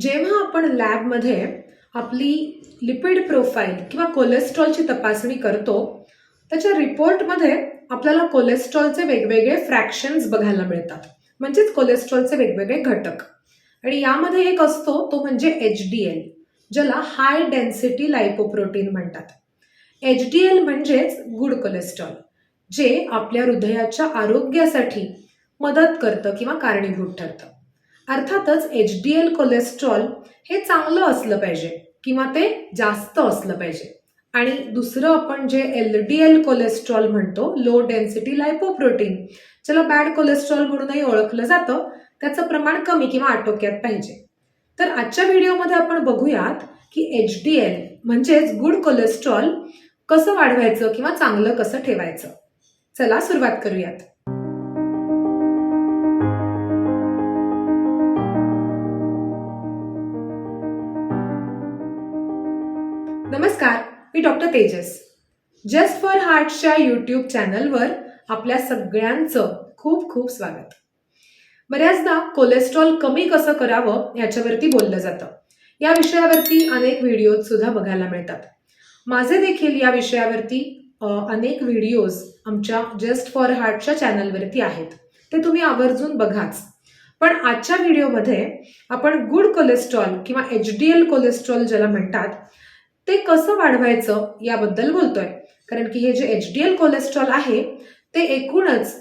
जेव्हा आपण लॅबमध्ये आपली लिपिड प्रोफाईल किंवा कोलेस्ट्रॉलची तपासणी करतो त्याच्या रिपोर्टमध्ये आपल्याला कोलेस्ट्रॉलचे वेगवेगळे फ्रॅक्शन्स बघायला मिळतात. म्हणजेच कोलेस्ट्रॉलचे वेगवेगळे घटक. आणि यामध्ये एक असतो तो म्हणजे एच डी एल ज्याला हाय डेन्सिटी लायपोप्रोटीन म्हणतात. एच डी एल म्हणजेच गुड कोलेस्ट्रॉल जे आपल्या हृदयाच्या आरोग्यासाठी मदत करतं किंवा कारणीभूत ठरतं. अर्थातच एच डी एल कोलेस्ट्रॉल हे चांगलं असलं पाहिजे किंवा ते जास्त असलं पाहिजे. आणि दुसरं आपण जे एल डी एल कोलेस्ट्रॉल म्हणतो लो डेन्सिटी लायपोप्रोटीन ज्याला बॅड कोलेस्ट्रॉल म्हणूनही ओळखलं जातं त्याचं प्रमाण कमी किंवा आटोक्यात पाहिजे. तर आजच्या व्हिडिओमध्ये आपण बघूयात की एच डी एल म्हणजेच गुड कोलेस्ट्रॉल कसं वाढवायचं किंवा चांगलं कसं ठेवायचं. चला सुरुवात करूयात. नमस्कार मी डॉक्टर तेजस. जस्ट फॉर हार्टच्या यूट्यूब चॅनलवर आपल्या सगळ्यांचं खूप खूप स्वागत. बऱ्याचदा कोलेस्ट्रॉल कमी कसं करावं याच्यावरती बोललं जातं. या विषयावरती अनेक व्हिडिओज सुद्धा बघायला मिळतात. माझे देखील या विषयावरती अनेक व्हिडिओज आमच्या जस्ट फॉर हार्टच्या चॅनलवरती आहेत. ते तुम्ही आवर्जून बघाच. पण आजच्या व्हिडिओमध्ये आपण गुड कोलेस्ट्रॉल किंवा एच डी एल कोलेस्ट्रॉल ज्याला म्हणतात ते कसं वाढवायचं याबद्दल बोलतोय. कारण की हे जे एच डी एल कोलेस्ट्रॉल आहे ते एकूणच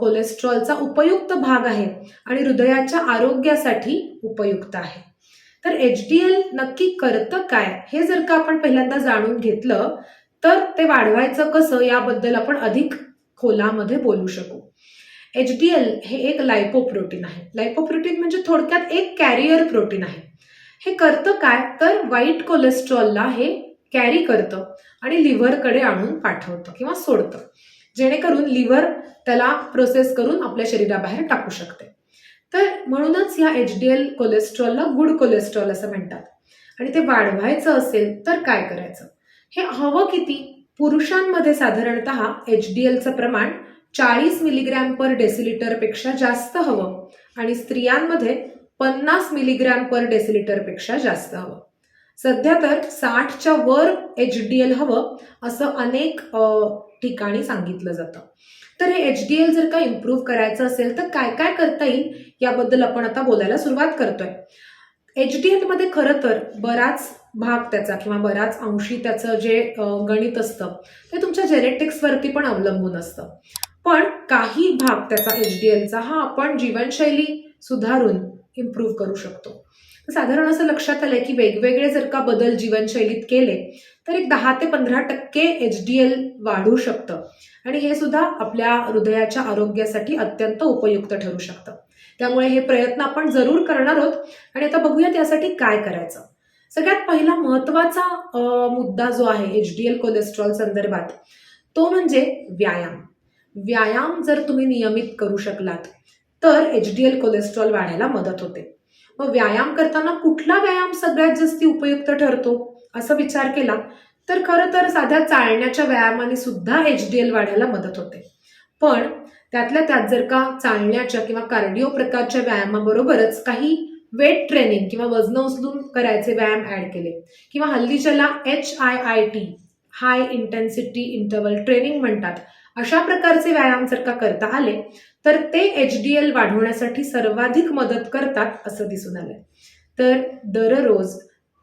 कोलेस्ट्रॉलचा उपयुक्त भाग आहे आणि हृदयाच्या आरोग्यासाठी उपयुक्त आहे. तर एच डी एल नक्की करतं काय हे जर का आपण पहिल्यांदा जाणून घेतलं तर ते वाढवायचं कसं याबद्दल आपण अधिक खोलामध्ये बोलू शकू. एच डी एल हे एक लायपोप्रोटीन आहे. लायपोप्रोटीन म्हणजे थोडक्यात एक कॅरियर प्रोटीन आहे. हे करतं काय? तर वाईट कोलेस्ट्रॉलला हे कॅरी करतं आणि लिव्हरकडे आणून पाठवतं किंवा सोडतं. जेणेकरून लिव्हर त्याला प्रोसेस करून आपल्या शरीराबाहेर टाकू शकते. तर म्हणूनच या एच डी एल कोलेस्ट्रॉलला गुड कोलेस्ट्रॉल असं म्हणतात. आणि ते वाढवायचं असेल तर काय करायचं? हे हवं किती? पुरुषांमध्ये साधारणत एच डी एलचं प्रमाण चाळीस मिलीग्रॅम पर डेसिलिटरपेक्षा जास्त हवं. आणि स्त्रियांमध्ये पन्नास मिलीग्रॅम पर डेसिलिटरपेक्षा जास्त हवं. सध्या तर साठच्या वर एच डी एल हवं असं अनेक ठिकाणी सांगितलं जातं. तर हे एच डी एल जर का इम्प्रूव्ह करायचं असेल तर काय काय करता येईल याबद्दल आपण आता बोलायला सुरुवात करतोय. एच डी एलमध्ये खरं तर बराच भाग त्याचा किंवा बराच अंशी त्याचं जे गणित असतं ते तुमच्या जेनेटिक्सवरती पण अवलंबून असतं. पण काही भाग त्याचा एच डी एलचा हा आपण जीवनशैली सुधारून इम्प्रूव्ह करू शकतो. साधारण असं लक्षात आलंय की वेगवेगळे जर का बदल जीवनशैलीत केले तर एक दहा ते पंधरा टक्के एच डी एल वाढू शकतं. आणि हे सुद्धा आपल्या हृदयाच्या आरोग्यासाठी अत्यंत उपयुक्त ठरू शकतं. त्यामुळे हे प्रयत्न आपण जरूर करणार आहोत. आणि आता बघूयात यासाठी काय करायचं. सगळ्यात पहिला महत्त्वाचा मुद्दा जो आहे एच डी एल कोलेस्ट्रॉल संदर्भात तो म्हणजे व्यायाम. व्यायाम जर तुम्ही नियमित करू शकलात तर एच डी एल कोलेस्ट्रॉल वाढायला मदत होते. मग व्यायाम करताना कुठला व्यायाम सगळ्यात जास्ती उपयुक्त ठरतो? असा विचार केला तर खरं तर साध्या चालण्याच्या व्यायामाने सुद्धा एच डी एल वाढायला मदत होते. पण त्यातल्या त्यात जर का चालण्याच्या किंवा कार्डिओ प्रकारच्या व्यायामाबरोबरच काही वेट ट्रेनिंग किंवा वजन उचलून करायचे व्यायाम ऍड केले किंवा हल्ली ज्याला H I I T high intensity interval training म्हणतात अशा प्रकारचे व्यायाम जर का करता आले तर ते एच डी एल वाढवण्यासाठी सर्वाधिक मदत करतात असं दिसून आलंय. तर दररोज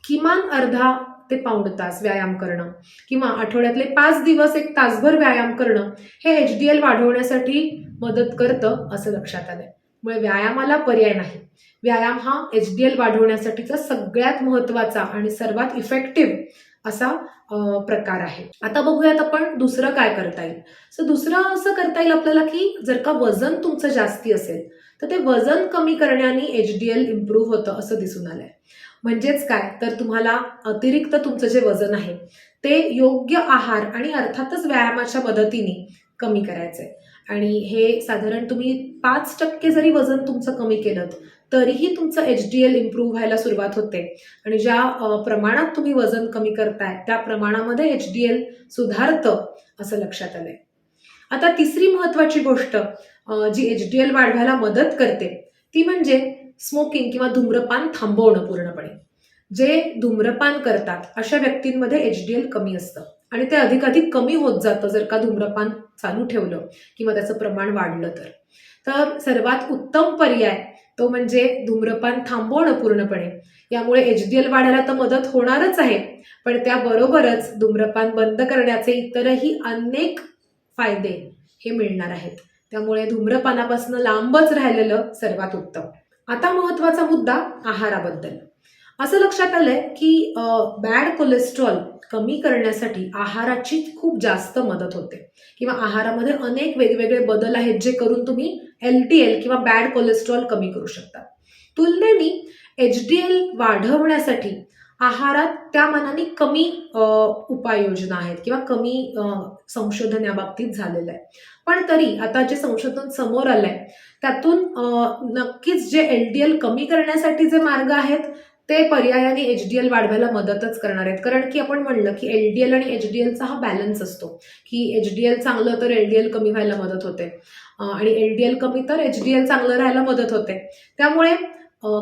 किमान अर्धा ते पाऊण तास व्यायाम करणं किंवा आठवड्यातले पाच दिवस एक तासभर व्यायाम करणं हे एच डी एल वाढवण्यासाठी मदत करतं असं लक्षात आलंय. मुळे व्यायामाला पर्याय नाही. व्यायाम हा एच डी एल वाढवण्यासाठीचा सगळ्यात महत्त्वाचा आणि सर्वात इफेक्टिव्ह असा प्रकार आहे. आता बघूयात आपण दुसरं काय करता येईल. सो दुसरं असं करता येईल आपल्याला की जर का वजन तुमचं जास्ती असेल तर ते वजन कमी करण्याने एच डी एल इम्प्रूव्ह होतं असं दिसून आलंय. म्हणजेच काय? तर तुम्हाला अतिरिक्त तुमचं जे वजन आहे ते योग्य आहार आणि अर्थातच व्यायामाच्या मदतीने कमी करायचंय. आणि हे साधारण तुम्ही पाच टक्के जरी वजन तुमचं कमी केलं तरीही तुमचं एच डी एल इम्प्रूव्ह व्हायला सुरुवात होते. आणि ज्या प्रमाणात तुम्ही वजन कमी करताय त्या प्रमाणामध्ये एच डी एल सुधारतं असं लक्षात आलंय. आता तिसरी महत्वाची गोष्ट जी एच डी एल वाढवायला मदत करते ती म्हणजे स्मोकिंग किंवा धूम्रपान थांबवणं पूर्णपणे. जे धूम्रपान करतात अशा व्यक्तींमध्ये एच डी एल कमी असतं. आणि ते अधिक अधिक कमी होत जातं जर का धूम्रपान चालू ठेवलं किंवा त्याचं प्रमाण वाढलं तर. तर सर्वात उत्तम पर्याय तो म्हणजे धूम्रपान थांबवणं पूर्णपणे. यामुळे एच डी एल वाढायला तर मदत होणारच आहे. पण त्याबरोबरच धूम्रपान बंद करण्याचे इतरही अनेक फायदे हे मिळणार आहेत. त्यामुळे धूम्रपानापासून लांबच राहिलेलं सर्वात उत्तम. आता महत्त्वाचा मुद्दा आहाराबद्दल. असं लक्षात आलंय की बॅड कोलेस्ट्रॉल कमी करण्यासाठी आहाराची खूप जास्त मदत होते. किंवा आहारामध्ये अनेक वेगवेगळे बदल आहेत जे करून तुम्ही एल टी एल किंवा बॅड कोलेस्ट्रॉल कमी करू शकता. तुलनेने एच डी एल वाढवण्यासाठी आहारात त्या मानाने कमी उपाययोजना आहेत किंवा कमी संशोधन या बाबतीत झालेलं आहे. पण तरी आता जे संशोधन समोर आलंय त्यातून नक्कीच जे एल डी एल कमी करण्यासाठी जे मार्ग आहेत ते पर्यायाने एच डी एल वाढवायला मदतच करणार आहेत. कारण की आपण म्हणलं की एल डी एल आणि एच डी एलचा हा बॅलन्स असतो. की एच डी एल चांगलं तर एल डी एल कमी व्हायला मदत होते. आणि एल डी एल कमी तर एच डी एल चांगलं राहायला मदत होते. त्यामुळे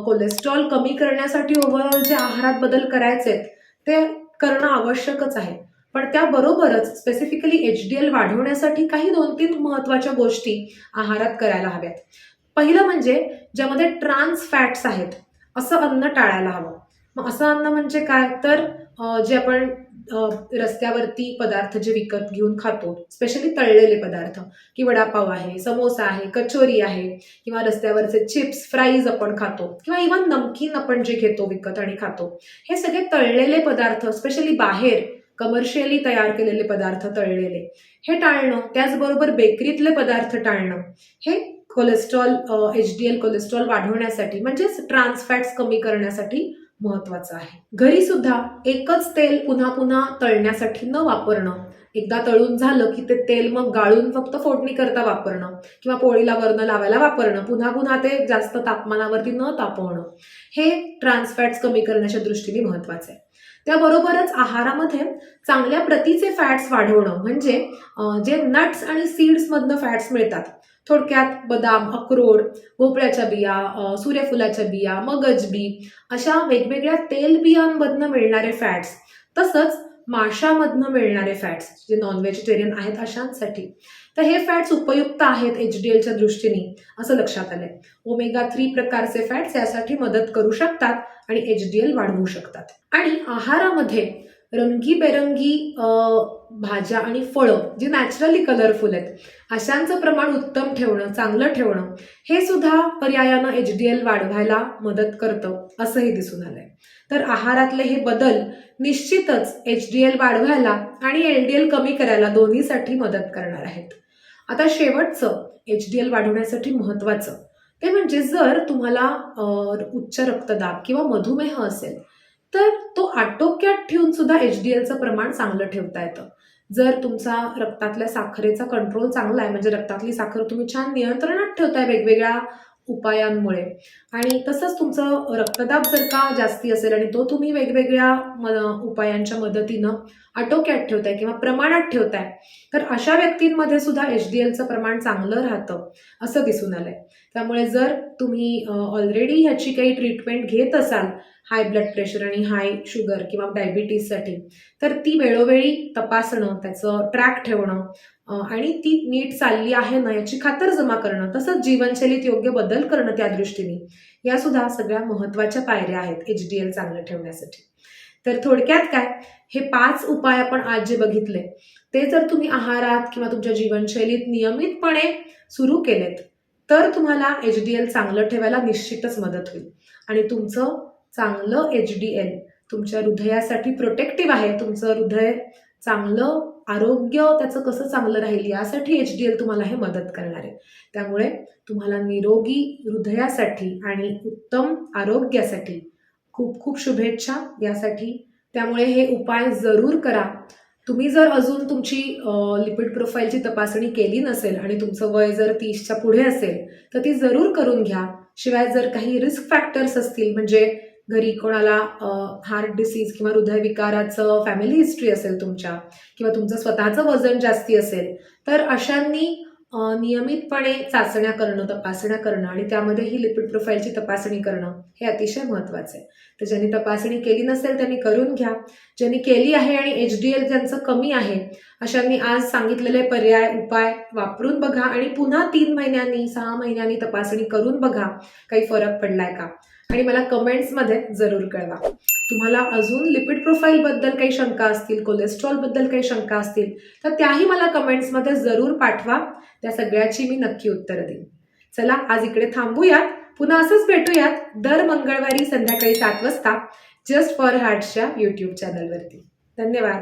कोलेस्ट्रॉल कमी करण्यासाठी ओव्हरऑल जे आहारात बदल करायचे आहेत ते करणं आवश्यकच आहे. पण त्याबरोबरच स्पेसिफिकली एच डी एल वाढवण्यासाठी काही दोन तीन महत्त्वाच्या गोष्टी आहारात करायला हव्यात. पहिलं म्हणजे ज्यामध्ये ट्रान्स फॅट्स आहेत. असं अन्न टाळायला हवं. मग असं अन्न म्हणजे काय? तर जे आपण रस्त्यावरती पदार्थ जे विकत घेऊन खातो स्पेशली तळलेले पदार्थ की वडापाव आहे समोसा आहे कचोरी आहे किंवा रस्त्यावरचे चिप्स फ्राईज आपण खातो किंवा इव्हन नमकीन आपण जे घेतो विकत आणि खातो हे सगळे तळलेले पदार्थ स्पेशली बाहेर कमर्शियली तयार केलेले पदार्थ तळलेले हे टाळणं त्याचबरोबर बेकरीतले पदार्थ टाळणं हे cholesterol H D L cholesterol वाढवण्यासाठी म्हणजेच ट्रान्सफॅट्स कमी करण्यासाठी महत्वाचं आहे. घरी सुद्धा एकच तेल पुन्हा पुन्हा तळण्यासाठी न वापरणं. एकदा तळून झालं की ते तेल मग गाळून फक्त फोडणी करता वापरणं किंवा पोळीला वर्ण लावायला वापरणं. पुन्हा पुन्हा ते जास्त तापमानावरती न तापवणं. हे ट्रान्सफॅट्स कमी करण्याच्या दृष्टीने महत्वाचं आहे. त्याबरोबरच आहारामध्ये चांगल्या प्रतीचे फॅट्स वाढवणं म्हणजे जे नट्स आणि सीड्समधनं फॅट्स मिळतात थोडक्यात बदाम अक्रोड भोपळ्याच्या बिया सूर्यफुलाच्या बिया मगज बी अशा वेगवेगळ्या तेलबियांमधनं मिळणारे फॅट्स तसंच माशामधनं मिळणारे फॅट्स जे नॉन व्हेजिटेरियन आहेत अशांसाठी. तर हे फॅट्स उपयुक्त आहेत एच डी एलच्या दृष्टीने असं लक्षात आलंय. ओमेगा थ्री प्रकारचे फॅट्स यासाठी मदत करू शकतात आणि एच डी एल वाढवू शकतात. आणि आहारामध्ये रंगीबेरंगी भाज्या आणि फळं जी नॅचरली कलरफुल आहेत. अशांचं प्रमाण उत्तम ठेवणं चांगलं ठेवणं हे सुद्धा पर्यायानं एच डी एल वाढवायला मदत करतं असंही दिसून आलंय. तर आहारातले हे बदल निश्चितच एच डी एल वाढवायला आणि एल डी एल कमी करायला दोन्हीसाठी मदत करणार आहेत. आता शेवटचं एच डी एल वाढवण्यासाठी महत्त्वाचं ते म्हणजे जर तुम्हाला उच्च रक्तदाब किंवा मधुमेह असेल तर तो आटोक्यात ठेवून सुद्धा एच डी एलचं प्रमाण चांगलं ठेवता येतं. जर तुमचा रक्तातल्या साखरेचा कंट्रोल चांगला आहे म्हणजे रक्तातली साखर तुम्ही छान नियंत्रणात ठेवताय वेगवेगळ्या उपायांमुळे. आणि तसंच तुमचं रक्तदाब जर का जास्ती असेल आणि तो तुम्ही वेगवेगळ्या म- उपायांच्या मदतीनं आटोक्यात ठेवताय किंवा प्रमाणात ठेवताय तर अशा व्यक्तींमध्ये सुद्धा एच डी एलचं प्रमाण चांगलं राहतं असं दिसून आलंय. त्यामुळे जर तुम्ही ऑलरेडी ह्याची काही ट्रीटमेंट घेत असाल हाय ब्लड प्रेशर आणि हाय शुगर किंवा डायबिटीजसाठी तर ती वेळोवेळी तपासणं त्याचं ट्रॅक ठेवणं आणि ती नीट चालली आहे ना याची खातर जमा करणं तसंच जीवनशैलीत योग्य बदल करणं त्या दृष्टीने या सुद्धा सगळ्या महत्त्वाच्या पायऱ्या आहेत एच डी एल चांगलं ठेवण्यासाठी. तर थोडक्यात काय? हे पाच उपाय आपण आज जे बघितले ते जर तुम्ही आहारात किंवा तुमच्या जीवनशैलीत नियमितपणे सुरू केलेत तर तुम्हाला एच डी एल चांगलं ठेवायला निश्चितच मदत होईल. आणि तुमचं चांगलं एच डी एल तुमच्या हृदयासाठी प्रोटेक्टिव्ह आहे तुमचं हृदय चांगलं आरोग्य त्याचं कसं चांगलं राहील यासाठी एच डी एल तुम्हाला हे मदत करणार आहे. त्यामुळे तुम्हाला निरोगी हृदयासाठी आणि उत्तम आरोग्यासाठी खूप खूप शुभेच्छा यासाठी. त्यामुळे हे उपाय जरूर करा. तुम्ही जर अजून तुमची लिपिड प्रोफाईलची तपासणी केली नसेल आणि तुमचं वय जर तीसच्या पुढे असेल तर ती जरूर करून घ्या. शिवाय जर काही रिस्क फॅक्टर्स असतील म्हणजे घरी कोणाला हार्ट डिसीज किंवा हृदयविकाराचं फॅमिली हिस्ट्री असेल तुमच्या किंवा तुमचं स्वतःचं वजन जास्ती असेल तर अशांनी नियमितपणे चाचण्या करणं तपासण्या करणं आणि त्यामध्ये ही लिपिड प्रोफाईलची तपासणी करणं हे अतिशय महत्त्वाचं आहे. तर ज्यांनी तपासणी केली नसेल त्यांनी करून घ्या. ज्यांनी केली आहे आणि एच डी एल ज्यांचं कमी आहे अशांनी आज सांगितलेले पर्याय उपाय वापरून बघा आणि पुन्हा तीन महिन्यांनी सहा महिन्यांनी तपासणी करून बघा. काही फरक पडलाय का? आणि मला कमेंट्समध्ये जरूर कळवा. तुम्हाला अजून लिपिड प्रोफाईलबद्दल काही शंका असतील कोलेस्ट्रॉलबद्दल काही शंका असतील तर त्याही मला कमेंट्समध्ये जरूर पाठवा. त्या सगळ्याची मी नक्की उत्तरं देईन. चला आज इकडे थांबूयात. पुन्हा असंच भेटूयात दर मंगळवारी संध्याकाळी सात वाजता जस्ट फॉर हार्टच्या यूट्यूब चॅनलवरती धन्यवाद.